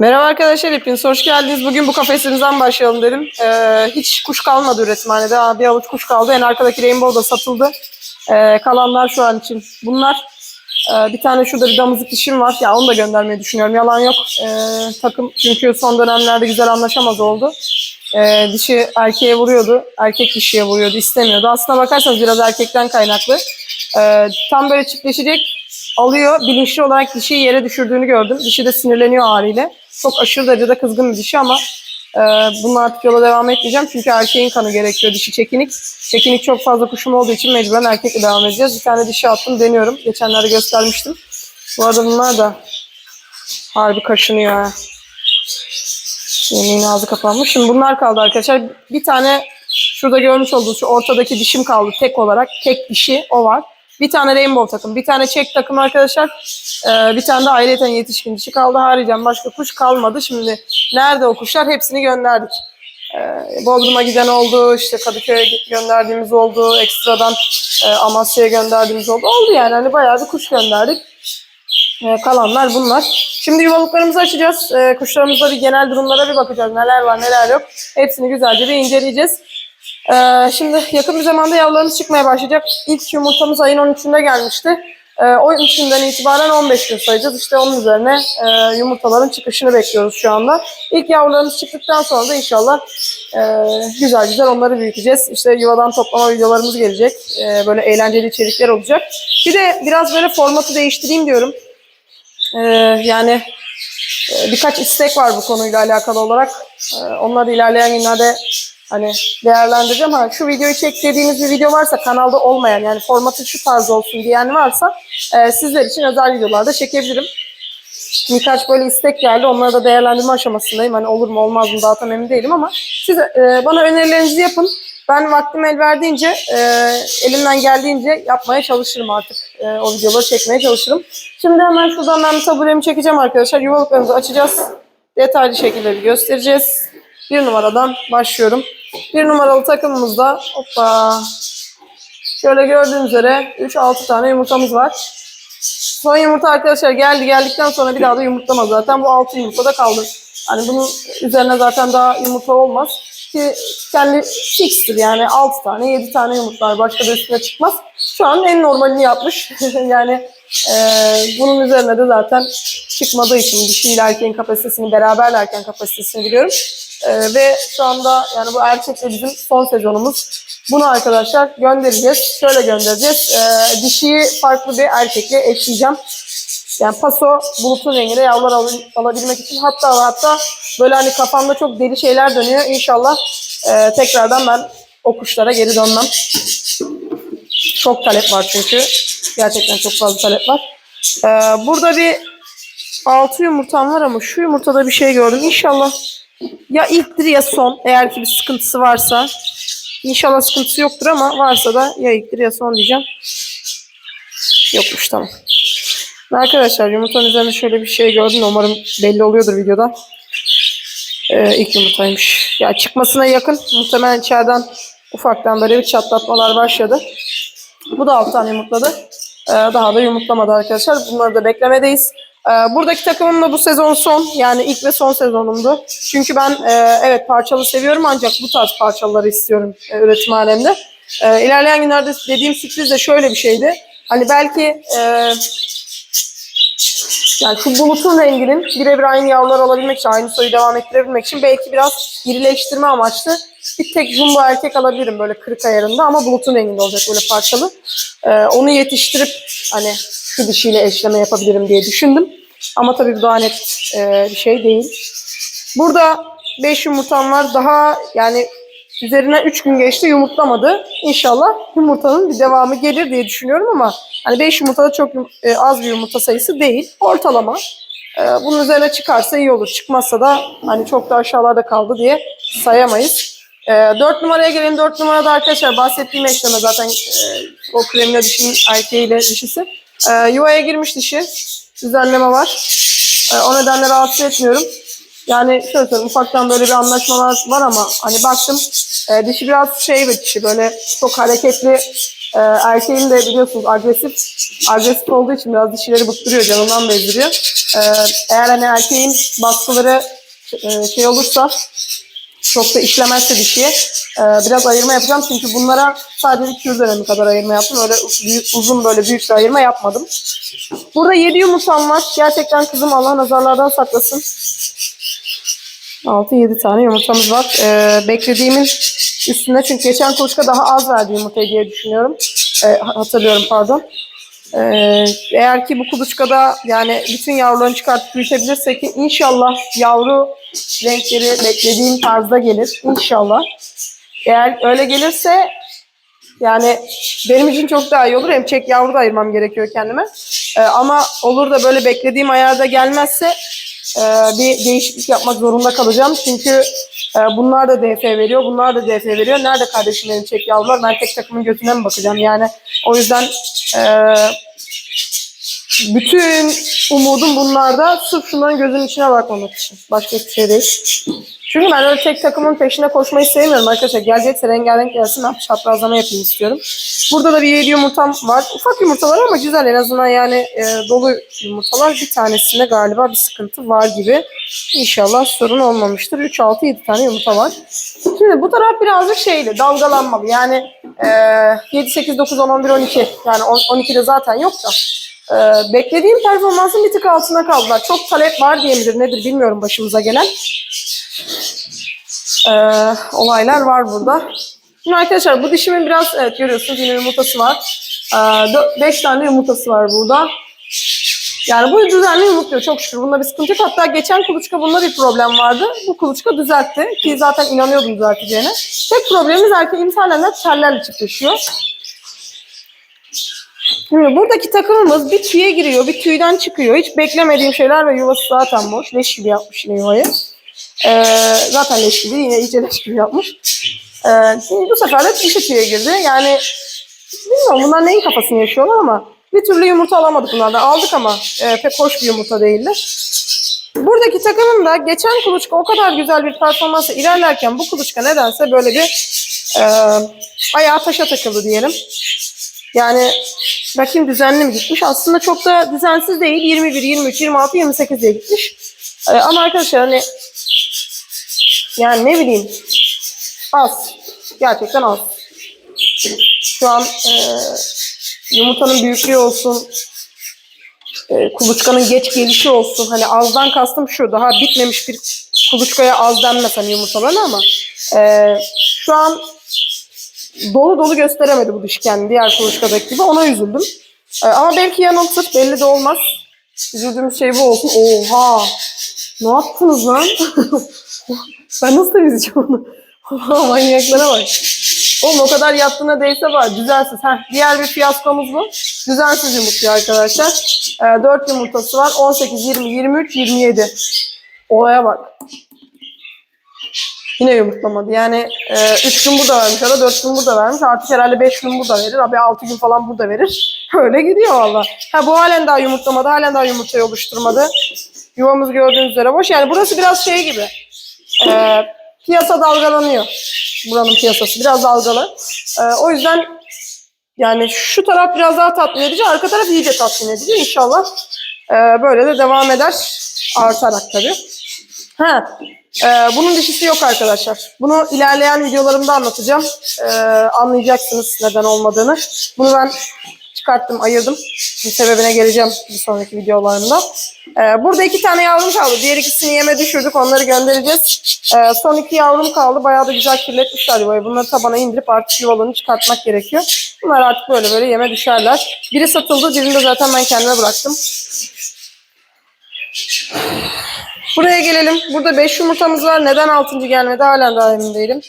Merhaba arkadaşlar hepiniz hoş geldiniz. Bugün bu kafesimizden başlayalım dedim. Ee, hiç kuş kalmadı üretimhanede. Aa, Bir avuç kuş kaldı. En arkadaki rainbow da satıldı. Ee, kalanlar şu an için bunlar. Ee, bir tane şurada bir damızlık dişim var. Ya onu da göndermeyi düşünüyorum. Yalan yok. Ee, takım çünkü son dönemlerde güzel anlaşamaz oldu. Ee, dişi erkeğe vuruyordu. Erkek dişiye vuruyordu. istemiyordu. Aslına bakarsanız biraz erkekten kaynaklı. Ee, tam böyle çiftleşecek alıyor. Bilinçli olarak dişiyi yere düşürdüğünü gördüm. Dişi de sinirleniyor haliyle. Çok aşırı derecede kızgın bir dişi ama e, bununla artık yola devam etmeyeceğim. Çünkü erkeğin kanı gerekiyor. Dişi çekinik. Çekinik çok fazla kuşum olduğu için mecburen erkekle devam edeceğiz. Bir tane dişi attım deniyorum. Geçenlerde göstermiştim. Bu arada bunlar da harbi kaşınıyor ha. Yemeğin ağzı kapanmış. Şimdi bunlar kaldı arkadaşlar. Bir tane şurada görmüş olduğunuz şu ortadaki dişim kaldı tek olarak. Tek dişi o var. Bir tane rainbow takım, bir tane çek takım arkadaşlar. Ee, bir tane de ayrıyeten yetişkin dişi kaldı. Haricen başka kuş kalmadı. Şimdi nerede o kuşlar? Hepsini gönderdik. Ee, Bodrum'a giden oldu, işte Kadıköy'e gönderdiğimiz oldu, ekstradan e, Amasya'ya gönderdiğimiz oldu. Oldu yani hani bayağı bir kuş gönderdik. Ee, kalanlar bunlar. Şimdi yuvalıklarımızı açacağız. Ee, kuşlarımızda bir genel durumlara bir bakacağız. Neler var neler yok. Hepsini güzelce bir inceleyeceğiz. Ee, şimdi yakın bir zamanda yavrularımız çıkmaya başlayacak. İlk yumurtamız ayın 13'ünde gelmişti. Ee, o 13'ünden itibaren 15 gün sayacağız. İşte onun üzerine e, yumurtaların çıkışını bekliyoruz şu anda. İlk yavrularımız çıktıktan sonra da inşallah e, güzel güzel onları büyüteceğiz. İşte yuvadan toplama videolarımız gelecek. E, böyle eğlenceli içerikler olacak. Bir de biraz böyle formatı değiştireyim diyorum. Ee, yani e, birkaç istek var bu konuyla alakalı olarak. Ee, onları ilerleyen günlerde hani değerlendireceğim. Ha, şu videoyu çek dediğiniz bir video varsa kanalda olmayan yani formatı şu tarz olsun diyen varsa e, sizler için özel videolarda çekebilirim. Birkaç böyle istek geldi. Onları da değerlendirme aşamasındayım. Hani olur mu olmaz mı daha tam emin değilim ama siz e, bana önerilerinizi yapın. Ben vaktim el verdiğince, e, elimden geldiğince yapmaya çalışırım artık. E, o videoları çekmeye çalışırım. Şimdi hemen şuradan ben taburemi çekeceğim arkadaşlar. Yuvalıklarımızı açacağız. Detaylı şekilde bir göstereceğiz. Bir numaradan başlıyorum. Bir numaralı takımımızda hoppa. Şöyle gördüğünüz üzere 3-6 tane yumurtamız var. Son yumurta arkadaşlar geldi geldikten sonra bir daha da yumurtlama zaten. Bu 6 yumurta da kaldı. Hani bunun üzerine zaten daha yumurta olmaz. Ki kendi fixtir yani 6 tane 7 tane yumurtlar başka da üstüne çıkmaz. Şu an en normalini yapmış. yani e, bunun üzerine de zaten çıkmadığı için dişiyle erkeğin kapasitesini beraberlerken kapasitesini biliyorum. E, ve şu anda yani bu erkekle bizim son sezonumuz. Bunu arkadaşlar göndereceğiz. Şöyle göndereceğiz. E, dişiyi farklı bir erkekle eşleyeceğim. Yani paso bulutun renginde yavrular al- alabilmek için hatta hatta böyle hani kafamda çok deli şeyler dönüyor. İnşallah e, tekrardan ben o kuşlara geri dönmem. Çok talep var çünkü. Gerçekten çok fazla talep var. E, burada bir altı yumurtam var ama şu yumurtada bir şey gördüm. İnşallah ya ilktir ya son. Eğer ki bir sıkıntısı varsa. İnşallah sıkıntısı yoktur ama varsa da ya ilktir ya son diyeceğim. Yokmuş tamam. Arkadaşlar yumurtanın üzerinde şöyle bir şey gördüm. Umarım belli oluyordur videoda. Ee, ilk yumurtaymış. Ya çıkmasına yakın. Muhtemelen içeriden ufaktan böyle bir çatlatmalar başladı. Bu da alt tane yumurtladı. Ee, daha da yumurtlamadı arkadaşlar. Bunları da beklemedeyiz. Ee, buradaki takımım da bu sezon son. Yani ilk ve son sezonumdu. Çünkü ben e, evet parçalı seviyorum ancak bu tarz parçaları istiyorum e, üretim alemde. Ee, ilerleyen günlerde dediğim sürpriz de şöyle bir şeydi. Hani belki e, yani şu bulutun renginin birebir aynı yavrular alabilmek için, aynı soyu devam ettirebilmek için belki biraz irileştirme amaçlı bir tek jumbo erkek alabilirim böyle kırık ayarında ama bulutun renginde olacak böyle parçalı. Ee, onu yetiştirip hani şu dişiyle eşleme yapabilirim diye düşündüm. Ama tabii bu daha net e, bir şey değil. Burada 5 yumurtam var. Daha yani üzerine 3 gün geçti yumurtlamadı. İnşallah yumurtanın bir devamı gelir diye düşünüyorum ama hani 5 yumurta da çok e, az bir yumurta sayısı değil. Ortalama. E, bunun üzerine çıkarsa iyi olur. Çıkmazsa da hani çok da aşağılarda kaldı diye sayamayız. E, 4 numaraya gelelim. 4 numarada arkadaşlar bahsettiğim eşleme zaten e, o kremle dişinin erkeğiyle dişisi. E, yuvaya girmiş dişi. Düzenleme var. E, o nedenle rahatsız etmiyorum. Yani şöyle söyleyeyim ufaktan böyle bir anlaşmalar var ama hani baktım e, dişi biraz şey bir dişi böyle çok hareketli Ee, erkeğin de biliyorsunuz agresif agresif olduğu için biraz dişileri bıktırıyor, canından bezdiriyor. Ee, eğer hani erkeğin baskıları e, şey olursa çok da işlemezse dişiye e, biraz ayırma yapacağım. Çünkü bunlara sadece kür dönemi kadar ayırma yaptım. Öyle uzun böyle büyük bir ayırma yapmadım. Burada 7 yumurtam var. Gerçekten kızım Allah nazarlardan saklasın. 6-7 tane yumurtamız var. Ee, beklediğimin üstünde çünkü geçen kuluçka daha az verdi yumurtayı diye düşünüyorum. Ee, hatırlıyorum pardon. Ee, eğer ki bu kuluçkada yani bütün yavrularını çıkartıp büyütebilirsek inşallah yavru renkleri beklediğim tarzda gelir. İnşallah. Eğer öyle gelirse yani benim için çok daha iyi olur. Hem çek yavru da ayırmam gerekiyor kendime. Ee, ama olur da böyle beklediğim ayarda gelmezse e, bir değişiklik yapmak zorunda kalacağım. Çünkü e, bunlar da DF veriyor, bunlar da DF veriyor. Nerede kardeşim benim çek yavrular? Ben tek takımın götüne mi bakacağım? Yani o yüzden e, bütün umudum bunlarda sırf şunların gözünün içine bakmamak için. Başka hiçbir şey değil. Çünkü ben öyle tek takımın peşine koşmayı sevmiyorum arkadaşlar. Gelecekse rengarenk gelsin ben çaprazlama yapayım istiyorum. Burada da bir yedi yumurtam var. Ufak yumurtalar ama güzel en azından yani e, dolu yumurtalar. Bir tanesinde galiba bir sıkıntı var gibi. İnşallah sorun olmamıştır. 3, 6, 7 tane yumurta var. Şimdi bu taraf birazcık şeyli, dalgalanmalı. Yani e, 7, 8, 9, 10, 11, 12. Yani 10, 12'de zaten yok da. E, beklediğim performansın bir tık altında kaldılar. Çok talep var diye midir nedir bilmiyorum başımıza gelen e, olaylar var burada. Şimdi arkadaşlar bu dişimin biraz evet görüyorsunuz yine yumurtası var. 5 tane yumurtası var burada. Yani bu düzenli yumurtluyor çok şükür. Bunda bir sıkıntı yok. Hatta geçen kuluçka bunda bir problem vardı. Bu kuluçka düzeltti ki zaten inanıyordum düzelteceğine. Tek problemimiz erkeğimiz halen de tellerle çiftleşiyor. Buradaki takımımız bir tüye giriyor, bir tüyden çıkıyor. Hiç beklemediğim şeyler ve yuvası zaten boş. Leş gibi yapmış yine yuvayı. Ee, zaten leş gibi, yine iyice leş gibi yapmış. Ee, şimdi bu sefer de dişi tüye girdi. Yani bilmiyorum bunlar neyin kafasını yaşıyorlar ama bir türlü yumurta alamadık bunlardan. Aldık ama e, pek hoş bir yumurta değildi. Buradaki takımın da geçen kuluçka o kadar güzel bir performansa ilerlerken bu kuluçka nedense böyle bir e, ayağı taşa takıldı diyelim. Yani bakayım düzenli mi gitmiş? Aslında çok da düzensiz değil. 21, 23, 26, 28 diye gitmiş. Ee, ama arkadaşlar hani yani ne bileyim az. Gerçekten az. Şu an e, yumurtanın büyüklüğü olsun, e, kuluçkanın geç gelişi olsun. Hani azdan kastım şu, daha bitmemiş bir kuluçkaya az denmez hani yumurtaların ama e, şu an dolu dolu gösteremedi bu diş kendini diğer kuluçkadaki gibi. Ona üzüldüm. E, ama belki yanıltır, belli de olmaz. Üzüldüğümüz şey bu olsun. Oha! Ne yaptınız lan? ben nasıl temizleyeceğim onu? Manyaklara bak. Oğlum o kadar yattığına değse var. Düzensiz. Heh, diğer bir fiyaskomuz bu. Düzensiz yumurtluyor arkadaşlar. E, 4 yumurtası var. 18, 20, 23, 27. Olaya bak. Yine yumurtlamadı. Yani 3 gün burada vermiş ya da 4 gün burada vermiş. Artık herhalde 5 gün burada verir. Abi 6 gün falan burada verir. Öyle gidiyor valla. Ha bu halen daha yumurtlamadı. Halen daha yumurtayı oluşturmadı. Yuvamız gördüğünüz üzere boş. Yani burası biraz şey gibi. E, piyasa dalgalanıyor. Buranın piyasası biraz dalgalı. E, o yüzden yani şu taraf biraz daha tatmin edici. Arka taraf iyice tatmin edici. İnşallah e, böyle de devam eder. Artarak tabii. Ha, e, bunun dişisi yok arkadaşlar. Bunu ilerleyen videolarımda anlatacağım. E, anlayacaksınız neden olmadığını. Bunu ben çıkarttım, ayırdım. Bir sebebine geleceğim bir sonraki videolarımda. E, burada iki tane yavrum kaldı. Diğer ikisini yeme düşürdük. Onları göndereceğiz. E, son iki yavrum kaldı. Bayağı da güzel kirletmişler yuvayı. Bunları tabana indirip artık yuvalarını çıkartmak gerekiyor. Bunlar artık böyle böyle yeme düşerler. Biri satıldı. Birini de zaten ben kendime bıraktım. Buraya gelelim. Burada 5 yumurtamız var. Neden 6. gelmedi halen daha emin değilim.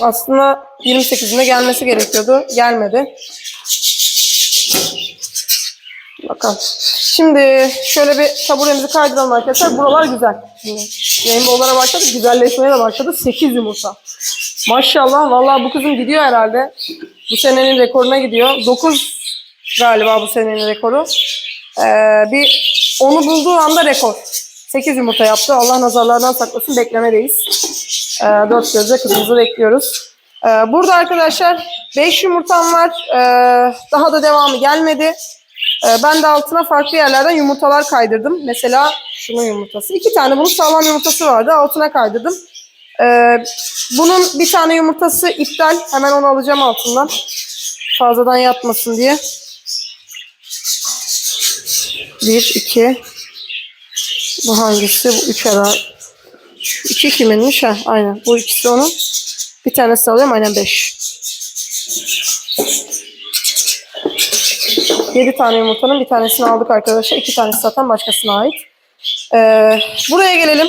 Aslında 28'inde gelmesi gerekiyordu. Gelmedi. Bakalım. Şimdi şöyle bir taburemizi kaydıralım arkadaşlar. Buralar güzel. Rainbow'lara başladık. Güzelleşmeye de başladı. 8 yumurta. Maşallah. Vallahi bu kızım gidiyor herhalde. Bu senenin rekoruna gidiyor. 9 galiba bu senenin rekoru. Ee, bir onu bulduğu anda rekor. 8 yumurta yaptı. Allah nazarlardan saklasın. Beklemedeyiz. Ee, dört gözle kızımızı bekliyoruz. Ee, burada arkadaşlar 5 yumurtam var. Ee, daha da devamı gelmedi. Ee, ben de altına farklı yerlerden yumurtalar kaydırdım. Mesela şunun yumurtası. İki tane bunun sağlam yumurtası vardı. Altına kaydırdım. Ee, bunun bir tane yumurtası iptal. Hemen onu alacağım altından. Fazladan yatmasın diye. Bir, iki. Bu hangisi? Bu üç herhalde. İki kiminmiş? Ha, aynen. Bu ikisi onun. Bir tanesi alıyorum. Aynen beş. Yedi tane yumurtanın bir tanesini aldık arkadaşlar. İki tanesi zaten başkasına ait. Ee, buraya gelelim.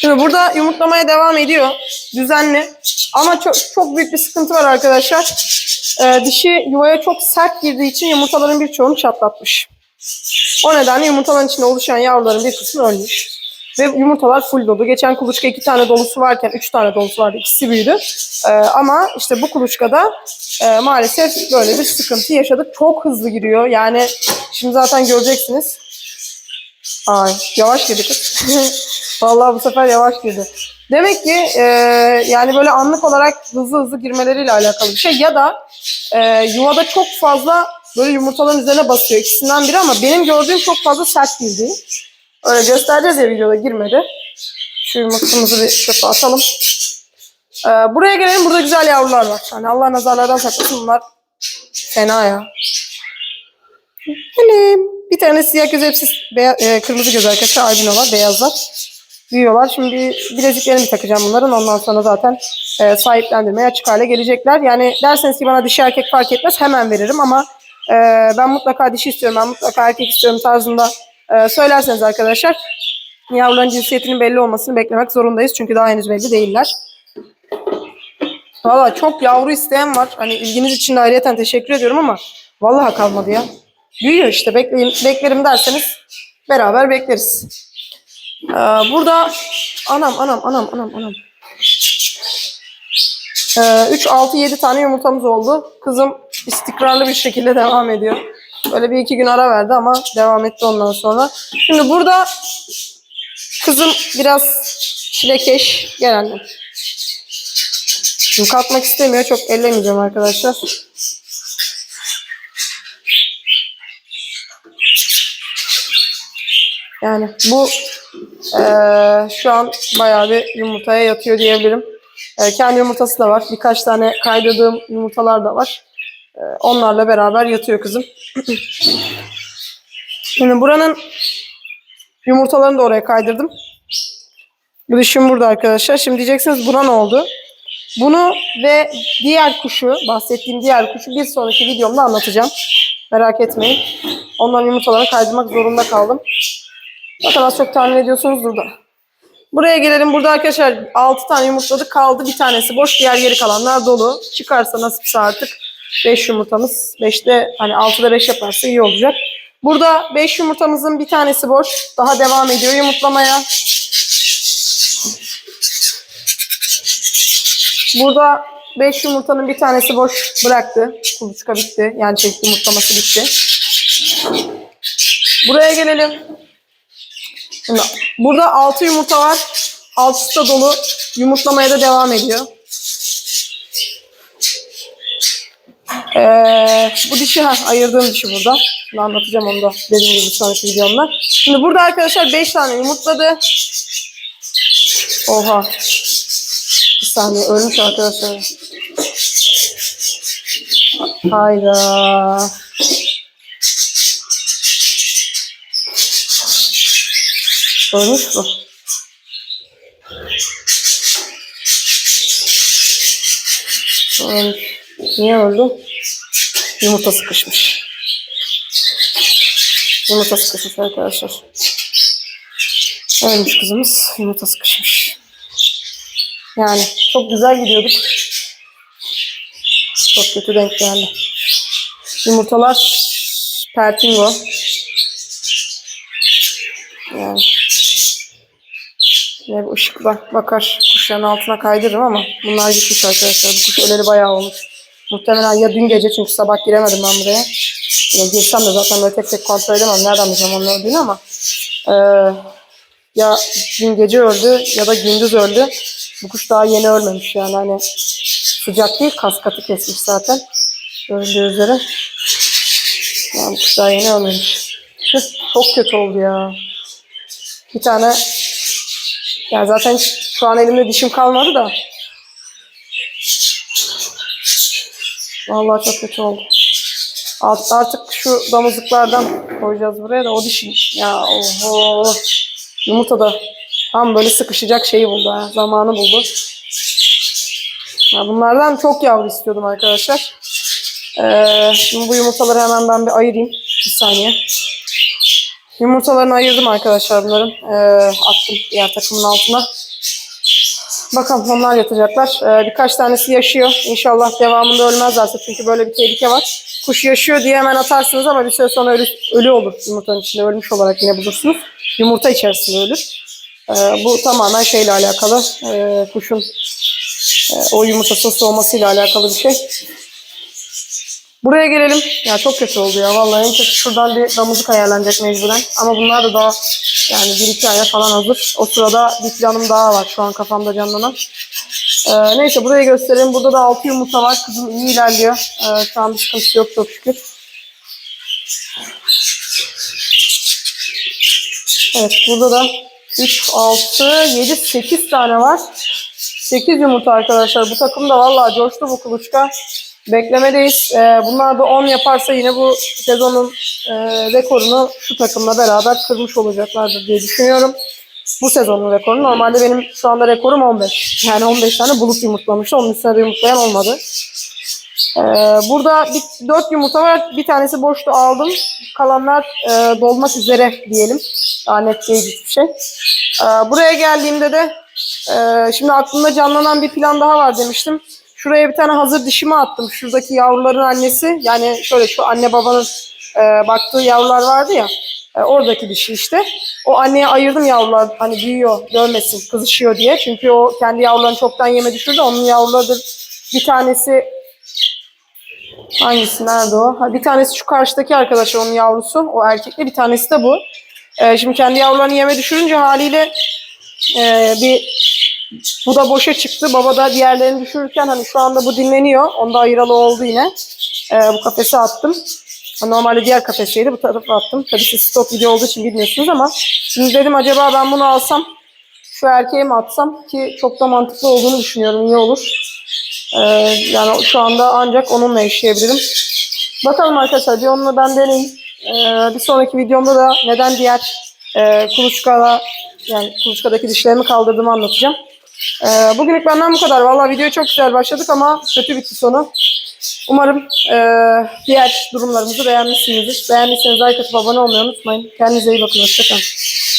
Şimdi burada yumurtlamaya devam ediyor. Düzenli. Ama çok çok büyük bir sıkıntı var arkadaşlar. Ee, dişi yuvaya çok sert girdiği için yumurtaların birçoğunu çatlatmış. O nedenle yumurtaların içinde oluşan yavruların bir kısmı ölmüş. Ve yumurtalar full dolu. Geçen kuluçka iki tane dolusu varken üç tane dolusu vardı. İkisi büyüdü. Ee, ama işte bu kuluçkada e, maalesef böyle bir sıkıntı yaşadık. Çok hızlı giriyor. Yani şimdi zaten göreceksiniz. Ay yavaş girdi kız. Vallahi bu sefer yavaş girdi. Demek ki e, yani böyle anlık olarak hızlı hızlı girmeleriyle alakalı bir şey. Ya da e, yuvada çok fazla böyle yumurtaların üzerine basıyor. İkisinden biri ama benim gördüğüm çok fazla sert girdi. Öyle göstereceğiz ya videoda girmedi. Şu yumurtamızı bir çöpe atalım. Ee, buraya gelelim. Burada güzel yavrular var. Hani Allah nazarlardan saklasın bunlar. Fena ya. Hani bir tane siyah göz hepsi beya- e, kırmızı göz arkadaşlar albinolar, beyazlar. Büyüyorlar. Şimdi bileziklerini takacağım bunların. Ondan sonra zaten e, sahiplendirmeye açık hale gelecekler. Yani derseniz ki bana dişi erkek fark etmez hemen veririm ama e, ben mutlaka dişi istiyorum, ben mutlaka erkek istiyorum tarzında e, söylerseniz arkadaşlar yavruların cinsiyetinin belli olmasını beklemek zorundayız. Çünkü daha henüz belli değiller. Valla çok yavru isteyen var. Hani ilginiz için de ayrıyeten teşekkür ediyorum ama vallahi kalmadı ya. Büyüyor işte bekleyin, beklerim derseniz beraber bekleriz. Ee, burada anam anam anam anam anam. Ee, 3, 6, 7 tane yumurtamız oldu. Kızım istikrarlı bir şekilde devam ediyor. Böyle bir iki gün ara verdi ama devam etti ondan sonra. Şimdi burada kızım biraz çilekeş. Gel annem. Şimdi kalkmak istemiyor. Çok ellemeyeceğim arkadaşlar. Yani bu eee, şu an bayağı bir yumurtaya yatıyor diyebilirim. Eee, kendi yumurtası da var. Birkaç tane kaydırdığım yumurtalar da var. Eee, onlarla beraber yatıyor kızım. Şimdi buranın yumurtalarını da oraya kaydırdım. Bu dişim burada arkadaşlar. Şimdi diyeceksiniz buna ne oldu? Bunu ve diğer kuşu, bahsettiğim diğer kuşu bir sonraki videomda anlatacağım. Merak etmeyin. Onların yumurtalarını kaydırmak zorunda kaldım. Zaten az çok tahmin ediyorsunuzdur da. Buraya gelelim. Burada arkadaşlar 6 tane yumurtladık. Kaldı bir tanesi boş. Diğer geri kalanlar dolu. Çıkarsa nasipse artık 5 yumurtamız. 5'te hani 6'da 5 yaparsa iyi olacak. Burada 5 yumurtamızın bir tanesi boş. Daha devam ediyor yumurtlamaya. Burada 5 yumurtanın bir tanesi boş bıraktı. Kuluçka bitti. Yani şey yumurtlaması bitti. Buraya gelelim. Şimdi burada 6 yumurta var. 6'sı da dolu. Yumurtlamaya da devam ediyor. Ee, bu dişi ha ayırdığım dişi burada. Şimdi anlatacağım onu da dediğim gibi sonraki videomda. Şimdi burada arkadaşlar 5 tane yumurtladı. Oha. Bir saniye ölmüş arkadaşlar. Hayda. Ölmüş bu. Ölmüş. Niye öldü? Yumurta sıkışmış. Yumurta sıkışmış arkadaşlar. Ölmüş kızımız. Yumurta sıkışmış. Yani çok güzel gidiyorduk. Çok kötü denk geldi. Yumurtalar pertingo. Ne bu ışıkla bakar kuşların altına kaydırırım ama bunlar gitmiş arkadaşlar. Bu kuş öleli bayağı olmuş. Muhtemelen ya dün gece çünkü sabah giremedim ben buraya. Ya girsem de zaten böyle tek tek kontrol edemem. Nereden bileceğim onun öldüğünü ama. Ee, ya dün gece öldü ya da gündüz öldü. Bu kuş daha yeni ölmemiş yani hani sıcak değil kas katı kesmiş zaten. Görüldüğü üzere. Yani bu kuş daha yeni ölmemiş. Çok kötü oldu ya. Bir tane yani zaten şu an elimde dişim kalmadı da. Vallahi çok kötü oldu. Art- Artık şu damızlıklardan koyacağız buraya da o dişim. Ya oho. Yumurta da tam böyle sıkışacak şeyi buldu ha. Zamanı buldu. Ya bunlardan çok yavru istiyordum arkadaşlar. Ee, şimdi bu yumurtaları hemen ben bir ayırayım. Bir saniye. Yumurtalarını ayırdım arkadaşlar bunların. Ee, attım diğer takımın altına. Bakalım onlar yatacaklar. Ee, birkaç tanesi yaşıyor. İnşallah devamında ölmezlerse çünkü böyle bir tehlike var. Kuş yaşıyor diye hemen atarsınız ama bir süre sonra ölü, ölü olur. Yumurtanın içinde ölmüş olarak yine bulursunuz. Yumurta içerisinde ölür. Ee, bu tamamen şeyle alakalı. Ee, kuşun e, o yumurtasının soğumasıyla alakalı bir şey. Buraya gelelim. Ya çok kötü oldu ya. Vallahi en kötü şuradan bir damızlık ayarlanacak mecburen. Ama bunlar da daha yani bir iki aya falan hazır. O sırada bir planım daha var şu an kafamda canlanan. Ee, neyse burayı göstereyim. Burada da altı yumurta var. Kızım iyi ilerliyor. Ee, şu an bir sıkıntısı yok çok şükür. Evet burada da 3, 6, 7, 8 tane var. 8 yumurta arkadaşlar. Bu takım da vallahi coştu bu kuluçka. Beklemedeyiz. Ee, bunlar da 10 yaparsa yine bu sezonun e, rekorunu şu takımla beraber kırmış olacaklardır diye düşünüyorum. Bu sezonun rekoru. Normalde benim şu anda rekorum 15. Yani 15 tane bulut yumurtlamıştı. Onun üstüne de yumurtlayan olmadı. Ee, burada bir, 4 yumurta var. Bir tanesi boştu aldım. Kalanlar e, dolmak üzere diyelim. Daha net değil hiçbir şey. Ee, buraya geldiğimde de e, şimdi aklımda canlanan bir plan daha var demiştim. Şuraya bir tane hazır dişimi attım. Şuradaki yavruların annesi. Yani şöyle şu anne babanın e, baktığı yavrular vardı ya. e, oradaki dişi işte. O anneye ayırdım yavrular. Hani büyüyor, görmesin, kızışıyor diye. Çünkü o kendi yavrularını çoktan yeme düşürdü. Onun yavruları bir tanesi hangisi nerede o? Ha, bir tanesi şu karşıdaki arkadaşlar onun yavrusu. O erkekli bir tanesi de bu. E, şimdi kendi yavrularını yeme düşürünce haliyle e, bir bu da boşa çıktı. Baba da diğerlerini düşürürken hani şu anda bu dinleniyor. Onda ayıralı oldu yine. Ee, bu kafese attım. Normalde diğer kafesteydi. Bu tarafa attım. Tabii siz stop video olduğu için bilmiyorsunuz ama şimdi dedim acaba ben bunu alsam şu erkeğe mi atsam ki çok da mantıklı olduğunu düşünüyorum. İyi olur. Ee, yani şu anda ancak onunla yaşayabilirim. Bakalım arkadaşlar bir onunla ben deneyeyim. Ee, bir sonraki videomda da neden diğer e, kuluçkada yani kuluçkadaki dişlerimi kaldırdığımı anlatacağım. Ee, bugünlük benden bu kadar. Vallahi video çok güzel başladık ama kötü bitti sonu. Umarım e, diğer durumlarımızı beğenmişsinizdir. Beğendiyseniz like atıp abone olmayı unutmayın. Kendinize iyi bakın. Hoşçakalın.